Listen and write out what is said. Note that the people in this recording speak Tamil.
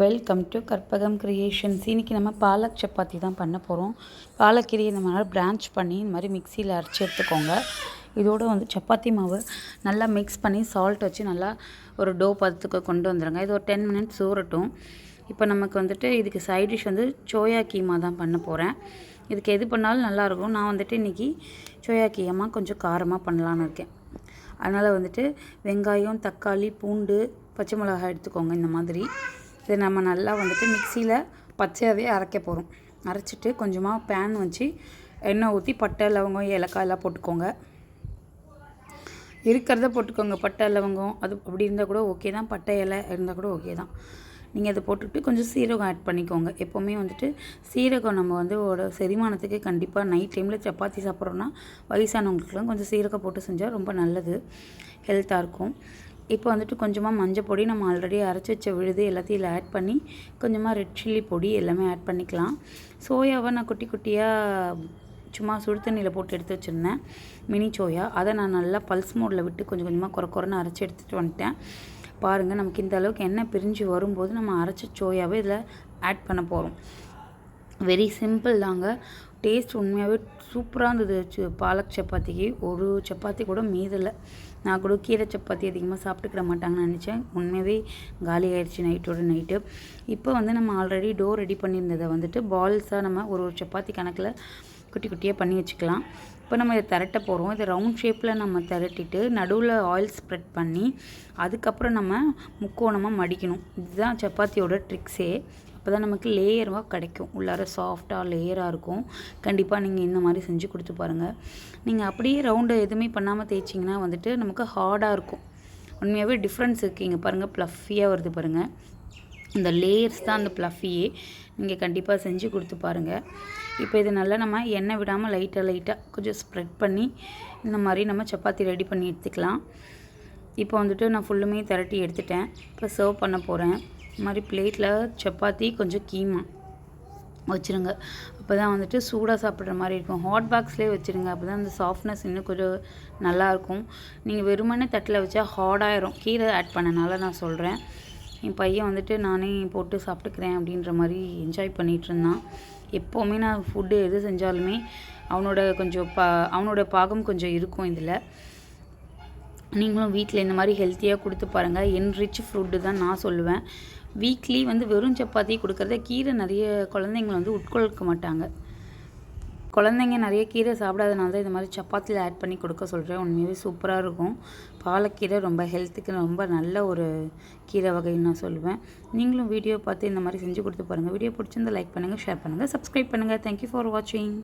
வெல்கம் டு கற்பகம் கிரியேஷன்ஸ் இன்றைக்கி நம்ம பாலக் சப்பாத்தி தான் பண்ண போகிறோம் பாலக்கீரையை இந்த மாதிரி பிரான்ச் பண்ணி இந்த மாதிரி மிக்சியில் அரைச்சி எடுத்துக்கோங்க. இதோடு வந்து சப்பாத்தி மாவு நல்லா மிக்ஸ் பண்ணி சால்ட் வச்சு நல்லா ஒரு டோ பதத்துக்கு கொண்டு வந்துடுங்க இது ஒரு டென் மினிட்ஸ் ஊறட்டும். இப்போ நமக்கு வந்துட்டு இதுக்கு சைட் டிஷ் வந்து சோயா கீமா தான் பண்ண போகிறேன் இதுக்கு எது பண்ணாலும் நல்லாயிருக்கும் நான் வந்துட்டு இன்றைக்கி சோயா கீமா கொஞ்சம் காரமாக பண்ணலான்னு இருக்கேன். அதனால் வந்துட்டு வெங்காயம் தக்காளி பூண்டு பச்சை மிளகாய் எடுத்துக்கோங்க இந்த மாதிரி. இதை நம்ம நல்லா வந்துட்டு மிக்சியில் பச்சையாகவே அரைக்க போகிறோம் அரைச்சிட்டு கொஞ்சமாக பேன் வச்சு எண்ணெய் ஊற்றி பட்டை லவங்கம் ஏலக்காய் எல்லாம் போட்டுக்கோங்க. இருக்கிறத போட்டுக்கோங்க. பட்டை லவங்கம் அது அப்படி இருந்தால் கூட ஓகே தான். பட்டை இலை இருந்தால் கூட ஓகே தான். நீங்கள் அதை போட்டுட்டு கொஞ்சம் சீரகம் ஆட் பண்ணிக்கோங்க. எப்போவுமே வந்துட்டு சீரகம் நம்ம வந்து ஒரு செரிமானத்துக்கு கண்டிப்பாக நைட் டைமில் சப்பாத்தி சாப்பிட்றோன்னா வயசானவங்களுக்குலாம் கொஞ்சம் சீரகம் போட்டு செஞ்சால் ரொம்ப நல்லது. ஹெல்த்தாக இருக்கும். இப்போ வந்துட்டு கொஞ்சமாக மஞ்சள் பொடி நம்ம ஆல்ரெடி அரைச்சி வச்ச விழுது எல்லாத்தையும் இதில் ஆட் பண்ணி கொஞ்சமாக ரெட் சில்லி பொடி எல்லாமே ஆட் பண்ணிக்கலாம். சோயாவை நான் குட்டி குட்டியாக சும்மா சுடு தண்ணியில் போட்டு எடுத்து வச்சுருந்தேன். Mini soya. அதை நான் நல்லா பல்ஸ் மோடில் விட்டு கொஞ்சம் கொஞ்சமாக குறை குறைன்னு அரைச்சி எடுத்துகிட்டு வந்துட்டேன். பாருங்கள் நமக்கு இந்த அளவுக்கு எண்ணெய் பிரிஞ்சு வரும்போது நம்ம அரைச்ச சோயாவை இதில் ஆட் பண்ண போகிறோம் வெரி சிம்பிள் தாங்க. டேஸ்ட் உண்மையாகவே சூப்பராக இருந்தது. பாலக் சப்பாத்திக்கு. ஒரு சப்பாத்தி கூட மீதில்லை நான் கூட கீரை சப்பாத்தி அதிகமாக சாப்பிட்டுக்கிட மாட்டாங்கன்னு நினச்சேன். உண்மையாகவே காலி ஆயிடுச்சு நைட்டோட நைட்டு இப்போ வந்து நம்ம ஆல்ரெடி டோ ரெடி பண்ணியிருந்ததை வந்துட்டு பால்ஸாக நம்ம ஒரு ஒரு சப்பாத்தி கணக்கில் குட்டி குட்டியாக பண்ணி வச்சுக்கலாம். இப்போ நம்ம இதை திரட்ட போகிறோம் இதை ரவுண்ட் ஷேப்பில் நம்ம திரட்டிட்டு நடுவில் ஆயில் ஸ்ப்ரெட் பண்ணி அதுக்கப்புறம் நம்ம முக்கோணமாக மடிக்கணும். இதுதான் சப்பாத்தியோட ட்ரிக்ஸே அப்போ தான் நமக்கு லேயராக கிடைக்கும். உள்ளார சாஃப்டாக லேயராக இருக்கும். கண்டிப்பாக நீங்கள் இந்த மாதிரி செஞ்சு கொடுத்து பாருங்கள் நீங்கள் அப்படியே ரவுண்டு எதுவுமே பண்ணாமல் தேய்ச்சிங்கன்னா வந்துட்டு நமக்கு ஹார்டாக இருக்கும். உண்மையாகவே டிஃப்ரென்ஸ் இருக்குது இங்கே பாருங்கள் ப்ளஃபியாக வருது பாருங்கள் இந்த லேயர்ஸ் தான் அந்த ப்ளஃபியே நீங்கள் கண்டிப்பாக செஞ்சு கொடுத்து பாருங்கள் இப்போ இது நல்லா நம்ம எண்ணெய் விடாமல் லைட்டாக லைட்டாக கொஞ்சம் ஸ்ப்ரெட் பண்ணி இந்த மாதிரி நம்ம சப்பாத்தி ரெடி பண்ணி எடுத்துக்கலாம். இப்போ வந்துட்டு நான் ஃபுல்லுமே திரட்டி எடுத்துட்டேன். இப்போ சர்வ் பண்ண போகிறேன் இது மாதிரி பிளேட்டில் சப்பாத்தி கொஞ்சம் கீமா வச்சுருங்க. அப்போ தான் வந்துட்டு சூடாக சாப்பிட்ற மாதிரி இருக்கும். ஹாட் பாக்ஸ்லேயே வச்சுருங்க. அப்போ தான் அந்த சாஃப்ட்னஸ் இன்னும் கொஞ்சம் நல்லாயிருக்கும் நீங்கள் வெறுமனே தட்டில் வச்சா ஹார்டாயிரும் கீரை ஆட் பண்ணனால நான் சொல்கிறேன் என் பையன் வந்துட்டு நானே போட்டு சாப்பிட்டுக்கிறேன் அப்படின்ற மாதிரி என்ஜாய் பண்ணிகிட்டு இருந்தான் எப்போவுமே நான் ஃபுட்டு எது செஞ்சாலுமே அவனோட கொஞ்சம் பா அவனோட பாகம் கொஞ்சம் இருக்கும் இதில். நீங்களும் வீட்டில் இந்த மாதிரி ஹெல்த்தியாக கொடுத்து பாருங்கள் என்ரிச் ஃப்ரூட்டு தான் நான் சொல்லுவேன். வீக்லி வந்து வெறும் சப்பாத்தி கொடுக்குறத கீரை நிறைய குழந்தைங்க வந்து உட்கொள்க்க மாட்டாங்க. குழந்தைங்க நிறைய கீரை சாப்பிடாதனால தான் இது மாதிரி சப்பாத்தியில் ஆட் பண்ணி கொடுக்க சொல்கிறேன் உண்மையாகவே சூப்பராக இருக்கும். பாலக்கீரை ரொம்ப ஹெல்த்துக்கு ரொம்ப நல்ல ஒரு கீரை வகைன்னு நான் சொல்லுவேன். நீங்களும் வீடியோ பார்த்து இந்த மாதிரி செஞ்சு கொடுத்து பாருங்கள் வீடியோ பிடிச்சிருந்தா லைக் பண்ணுங்கள் ஷேர் பண்ணுங்கள் சப்ஸ்கிரைப் பண்ணுங்கள் தேங்க்யூ ஃபார் வாட்சிங்